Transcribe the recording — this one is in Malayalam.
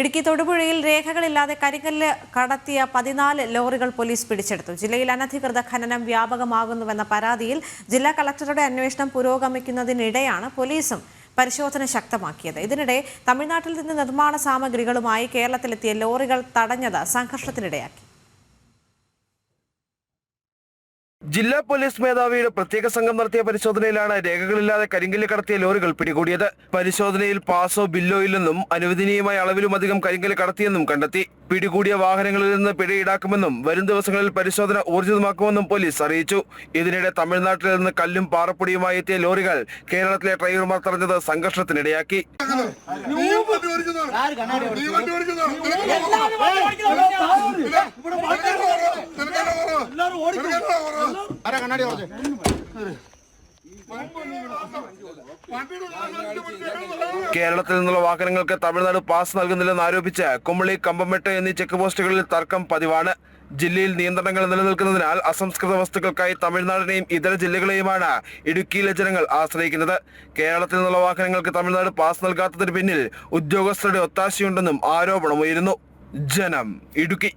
ഇടുക്കി തൊടുപുഴയിൽ രേഖകളില്ലാതെ കരിങ്കല്ല് കടത്തിയ പതിനാല് ലോറികൾ പോലീസ് പിടിച്ചെടുത്തു. ജില്ലയിൽ അനധികൃത ഖനനം വ്യാപകമാകുന്നുവെന്ന പരാതിയിൽ ജില്ലാ കളക്ടറുടെ അന്വേഷണം പുരോഗമിക്കുന്നതിനിടെയാണ് പോലീസും പരിശോധന ശക്തമാക്കിയത്. ഇതിനിടെ തമിഴ്നാട്ടിൽ നിന്ന് നിർമ്മാണ സാമഗ്രികളുമായി കേരളത്തിലെത്തിയ ലോറികൾ തടഞ്ഞത് സംഘർഷത്തിനിടയാക്കി. ജില്ലാ പോലീസ് മേധാവിയുടെ പ്രത്യേക സംഘം നടത്തിയ പരിശോധനയിലാണ് രേഖകളില്ലാതെ കരിങ്കല്ല് കടത്തിയ ലോറികൾ പിടികൂടിയത്. പരിശോധനയിൽ പാസോ ബില്ലോ ഇല്ലെന്നും അനുവദനീയമായ അളവിലും അധികം കരിങ്കല്ല് കടത്തിയെന്നും കണ്ടെത്തി. പിടികൂടിയ വാഹനങ്ങളിൽ നിന്ന് പിഴ ഈടാക്കുമെന്നും വരും ദിവസങ്ങളിൽ പരിശോധന ഊർജിതമാക്കുമെന്നും പോലീസ് അറിയിച്ചു. ഇതിനിടെ തമിഴ്നാട്ടിൽ നിന്ന് കല്ലും പാറപ്പൊടിയുമായി എത്തിയ ലോറികൾ കേരളത്തിലെ ഡ്രൈവർമാർ തടഞ്ഞത് സംഘർഷത്തിനിടയാക്കി. കേരളത്തിൽ നിന്നുള്ള വാഹനങ്ങൾക്ക് തമിഴ്നാട് പാസ് നൽകുന്നില്ലെന്ന് ആരോപിച്ച് കുമളി കമ്പമെട്ട് എന്നീ ചെക്ക് പോസ്റ്റുകളിൽ തർക്കം പതിവാണ്. ജില്ലയിൽ നിയന്ത്രണങ്ങൾ നിലനിൽക്കുന്നതിനാൽ അസംസ്കൃത വസ്തുക്കൾക്കായി തമിഴ്നാടിനെയും ഇതര ജില്ലകളെയുമാണ് ഇടുക്കിയിലെ ജനങ്ങൾ ആശ്രയിക്കുന്നത്. കേരളത്തിൽ നിന്നുള്ള വാഹനങ്ങൾക്ക് തമിഴ്നാട് പാസ് നൽകാത്തതിന് പിന്നിൽ ഉദ്യോഗസ്ഥരുടെ ഒത്താശയുണ്ടെന്നും ആരോപണമുയരുന്നു. ജനം ഇടുക്കി.